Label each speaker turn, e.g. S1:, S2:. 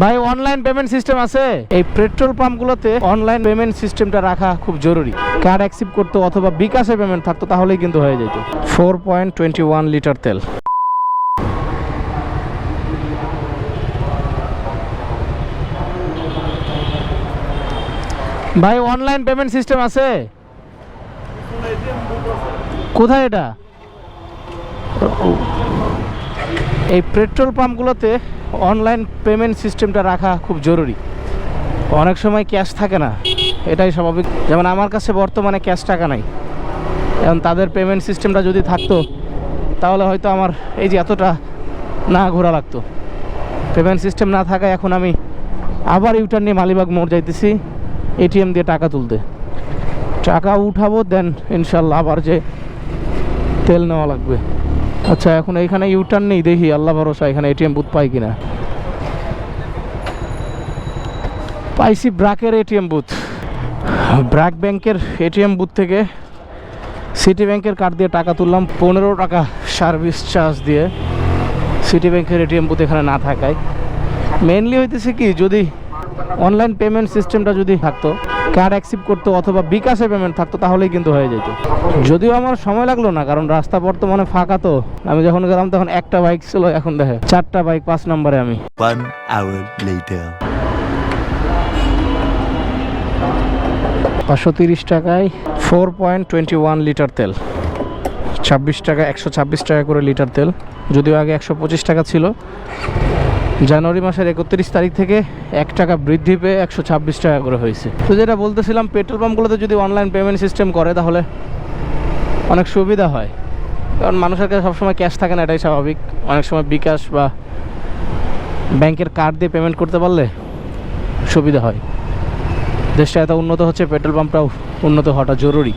S1: ভাই online payment system আছে। এই পেট্রোল পাম্পগুলোতে অনলাইন পেমেন্ট সিস্টেমটা রাখা খুব জরুরি। কার্ড অ্যাকসেপ্ট করতো অথবা বিকাশে পেমেন্ট থাকতো, তাহলেই কিন্তু হয়ে যেত। Four point twenty one litre তেল। ভাই অনলাইন পেমেন্ট সিস্টেম আছে? কোথায় এটা? এই পেট্রোল পাম্পগুলোতে অনলাইন পেমেন্ট সিস্টেমটা রাখা খুব জরুরি। অনেক সময় ক্যাশ থাকে না, এটাই স্বাভাবিক। যেমন আমার কাছে বর্তমানে ক্যাশ টাকা নাই, এখন তাদের পেমেন্ট সিস্টেমটা যদি থাকতো, তাহলে হয়তো আমার এই যে এতটা না ঘোরা লাগতো। পেমেন্ট সিস্টেম না থাকায় এখন আমি আবার ইউটার নিয়ে মালিবাগ মোড় যাইতেছি এটিএম দিয়ে টাকা তুলতে। টাকা উঠাবো দেন ইনশাল্লাহ আবার যে তেল নেওয়া লাগবে। আচ্ছা এখন এইখানে ইউটার্ন নেই দেখি, আল্লাহ ভরসা, এখানে এটিএম বুথ পাই কিনা। পাইছি ব্রাকের এটিএম বুথ ব্র্যাক ব্যাংকের এটিএম বুথ থেকে সিটি ব্যাংকের কার্ড দিয়ে টাকা তুললাম, পনেরো টাকা সার্ভিস চার্জ দিয়ে। সিটি ব্যাংকের এটিএম বুথ এখানে না থাকায়। মেনলি হইতেছে কি, যদি অনলাইন পেমেন্ট সিস্টেমটা যদি থাকতো কার্ড অ্যাকসেপ্ট করতো অথবা বিকাশে পেমেন্ট থাকতো তাহলেই কিন্তু হয়ে যেত। যদিও আমার সময় লাগল না কারণ রাস্তা বর্তমানে ফাঁকা তো। আমি যখন গেলাম তখন একটা বাইক ছিল এখন দেখে চারটা বাইক পাঁচ নম্বরে আমি. পাঁচশো তিরিশ টাকায় four point twenty one litre তেল। ছাব্বিশ টাকা একশো ছাব্বিশ টাকা করে লিটার তেল। যদিও আগে একশো পঁচিশ টাকা ছিল। জানুয়ারি মাসের একত্রিশ তারিখ থেকে এক টাকা বৃদ্ধি পেয়ে একশো ছাব্বিশ টাকা করে হয়েছে। তো যেটা বলতেছিলাম, পেট্রোল পাম্পগুলোতে যদি অনলাইন পেমেন্ট সিস্টেম করে তাহলে অনেক সুবিধা হয়। কারণ মানুষের কাছে সবসময় ক্যাশ থাকে না, এটাই স্বাভাবিক। অনেক সময় বিকাশ বা ব্যাংকের কার্ড দিয়ে পেমেন্ট করতে পারলে সুবিধা হয়। দেশটা এত উন্নত হচ্ছে, পেট্রোল পাম্পটাও উন্নত হওয়াটা জরুরি।